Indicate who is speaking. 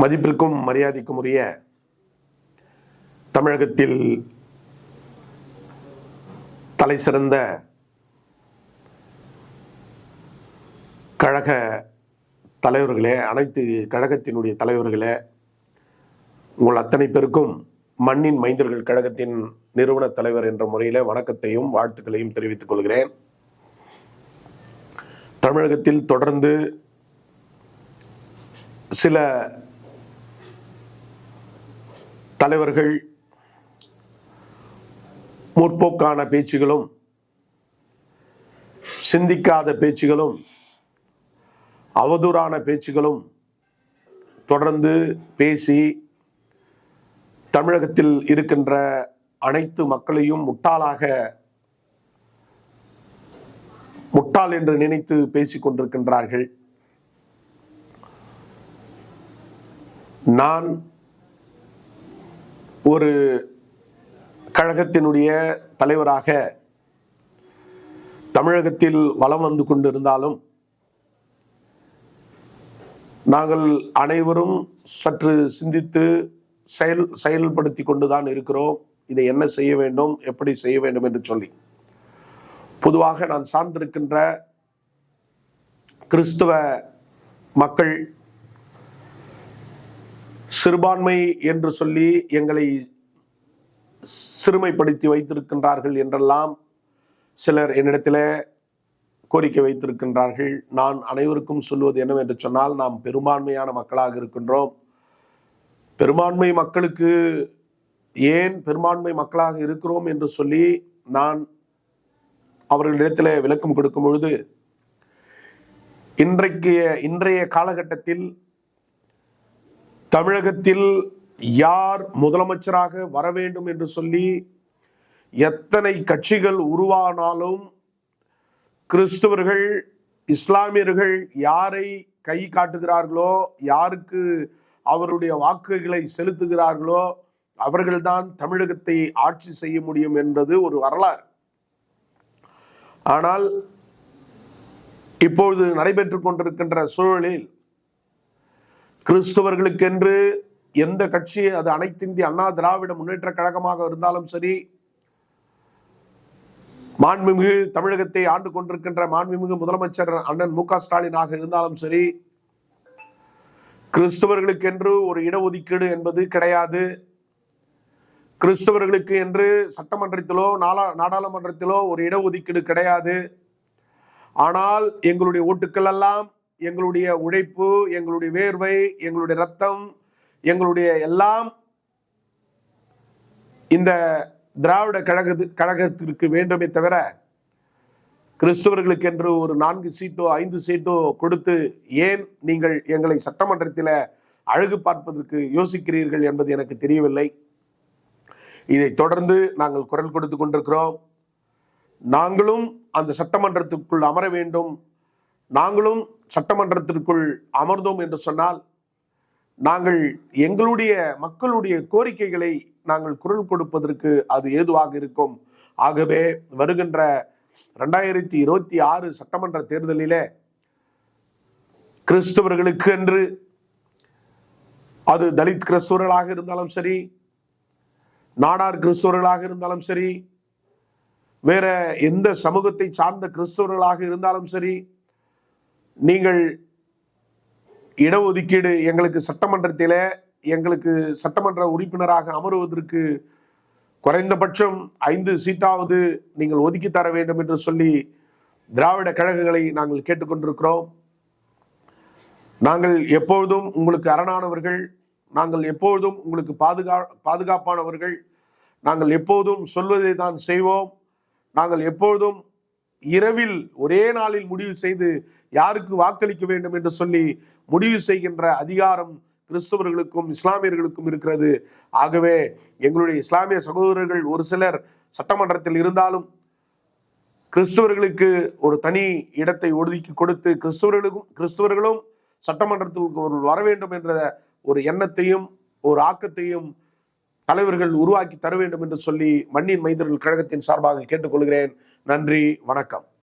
Speaker 1: மதிப்பிற்கும் மரியாதைக்கும் உரிய தமிழகத்தில் தலை சிறந்த கழக தலைவர்களே அனைத்து கழகத்தினுடைய தலைவர்களே உங்கள் அத்தனை பேருக்கும் மண்ணின் மைந்தர்கள் கழகத்தின் நிறுவன தலைவர் என்ற முறையில் வணக்கத்தையும் வாழ்த்துக்களையும் தெரிவித்துக் கொள்கிறேன். தமிழகத்தில் தொடர்ந்து சில தலைவர்கள் முற்போக்கான பேச்சுகளும் சிந்திக்காத பேச்சுகளும் அவதூறான பேச்சுகளும் தொடர்ந்து பேசி தமிழகத்தில் இருக்கின்ற அனைத்து மக்களையும் முட்டாளாக முட்டாள் என்று நினைத்து பேசிக் கொண்டிருக்கின்றார்கள். நான் ஒரு கழகத்தினுடைய தலைவராக தமிழகத்தில் வலம் வந்து கொண்டிருந்தாலும் நாங்கள் அனைவரும் சற்று சிந்தித்து செயல் செயல்படுத்தி கொண்டுதான் இருக்கிறோம். இதை என்ன செய்ய வேண்டும் எப்படி செய்ய வேண்டும் என்று சொல்லி. பொதுவாக நான் சார்ந்திருக்கின்ற கிறிஸ்துவ மக்கள் சிறுபான்மை என்று சொல்லி எங்களை சிறுமைப்படுத்தி வைத்திருக்கின்றார்கள் என்றெல்லாம் சிலர் என்னிடத்தில் கோரிக்கை வைத்திருக்கின்றார்கள். நான் அனைவருக்கும் சொல்வது என்னவென்று சொன்னால் நாம் பெரும்பான்மையான மக்களாக இருக்கின்றோம். பெரும்பான்மை மக்களுக்கு ஏன் பெரும்பான்மை மக்களாக இருக்கிறோம் என்று சொல்லி நான் அவர்களிடத்தில் விளக்கம் கொடுக்கும் பொழுது இன்றைக்கு இன்றைய காலகட்டத்தில் தமிழகத்தில் யார் முதலமைச்சராக வர வேண்டும் என்று சொல்லி எத்தனை கட்சிகள் உருவானாலும் கிறிஸ்தவர்கள் இஸ்லாமியர்கள் யாரை கை காட்டுகிறார்களோ யாருக்கு அவருடைய வாக்குகளை செலுத்துகிறார்களோ அவர்கள்தான் தமிழகத்தை ஆட்சி செய்ய முடியும் என்பது ஒரு வரலாறு. ஆனால் இப்பொழுது நடைபெற்றுக் கொண்டிருக்கின்ற சூழலில் கிறிஸ்தவர்களுக்கென்று எந்த கட்சி அது அனைத்திந்திய அண்ணா திராவிட முன்னேற்ற கழகமாக இருந்தாலும் சரி மாண்புமிகு தமிழகத்தை ஆண்டு கொண்டிருக்கின்ற மாண்புமிகு முதலமைச்சர் அண்ணன் மு க ஸ்டாலினாக இருந்தாலும் சரி கிறிஸ்தவர்களுக்கென்று ஒரு இடஒதுக்கீடு என்பது கிடையாது. கிறிஸ்தவர்களுக்கு என்று சட்டமன்றத்திலோ நாளா நாடாளுமன்றத்திலோ ஒரு இடஒதுக்கீடு கிடையாது. ஆனால் எங்களுடைய ஓட்டுக்கள் எல்லாம் எங்களுடைய உழைப்பு எங்களுடைய வேர்வை எங்களுடைய ரத்தம் எங்களுடைய எல்லாம் இந்த திராவிட கழக கழகத்திற்கு வேண்டுமே தவிர கிறிஸ்தவர்களுக்கு என்று ஒரு நான்கு சீட்டோ ஐந்து சீட்டோ கொடுத்து ஏன் நீங்கள் எங்களை சட்டமன்றத்தில் அழகு பார்ப்பதற்கு யோசிக்கிறீர்கள் என்பது எனக்கு தெரியவில்லை. இதை தொடர்ந்து நாங்கள் குரல் கொடுத்து கொண்டிருக்கிறோம். நாங்களும் அந்த சட்டமன்றத்துக்குள் அமர வேண்டும். நாங்களும் சட்டமன்றத்திற்குள் அமர்ந்தோம் என்று சொன்னால் நாங்கள் எங்களுடைய மக்களுடைய கோரிக்கைகளை நாங்கள் குரல் கொடுப்பதற்கு அது ஏதுவாக இருக்கும். ஆகவே வருகின்ற ரெண்டாயிரத்தி இருபத்தி ஆறு சட்டமன்ற தேர்தலிலே கிறிஸ்தவர்களுக்கு என்று அது தலித் கிறிஸ்தவர்களாக இருந்தாலும் சரி நாடார் கிறிஸ்தவர்களாக இருந்தாலும் சரி வேற எந்த சமூகத்தை சார்ந்த கிறிஸ்தவர்களாக இருந்தாலும் சரி நீங்கள் இடஒதுக்கீடு எங்களுக்கு சட்டமன்றத்திலே எங்களுக்கு சட்டமன்ற உறுப்பினராக அமருவதற்கு குறைந்தபட்சம் ஐந்து சீட்டாவது நீங்கள் ஒதுக்கி தர வேண்டும் என்று சொல்லி திராவிட கழகங்களை நாங்கள் கேட்டுக்கொண்டிருக்கிறோம். நாங்கள் எப்பொழுதும் உங்களுக்கு அரணானவர்கள் நாங்கள் எப்பொழுதும் உங்களுக்கு பாதுகா பாதுகாப்பானவர்கள் நாங்கள் எப்போதும் சொல்வதை தான் செய்வோம். நாங்கள் எப்பொழுதும் இரவில் ஒரே நாளில் முடிவு செய்து யாருக்கு வாக்களிக்க வேண்டும் என்று சொல்லி முடிவு செய்கின்ற அதிகாரம் கிறிஸ்தவர்களுக்கும் இஸ்லாமியர்களுக்கும் இருக்கிறது. ஆகவே எங்களுடைய இஸ்லாமிய சகோதரர்கள் ஒரு சிலர் சட்டமன்றத்தில் இருந்தாலும் கிறிஸ்தவர்களுக்கு ஒரு தனி இடத்தை ஒதுக்கி கொடுத்து கிறிஸ்தவர்களுக்கும் கிறிஸ்தவர்களும் சட்டமன்றத்திற்கு ஒரு வர வேண்டும் என்ற ஒரு எண்ணத்தையும் ஒரு ஆக்கத்தையும் தலைவர்கள் உருவாக்கி தர வேண்டும் என்று சொல்லி மண்ணின் மைந்தர்கள் கழகத்தின் சார்பாக கேட்டுக்கொள்கிறேன். நன்றி வணக்கம்.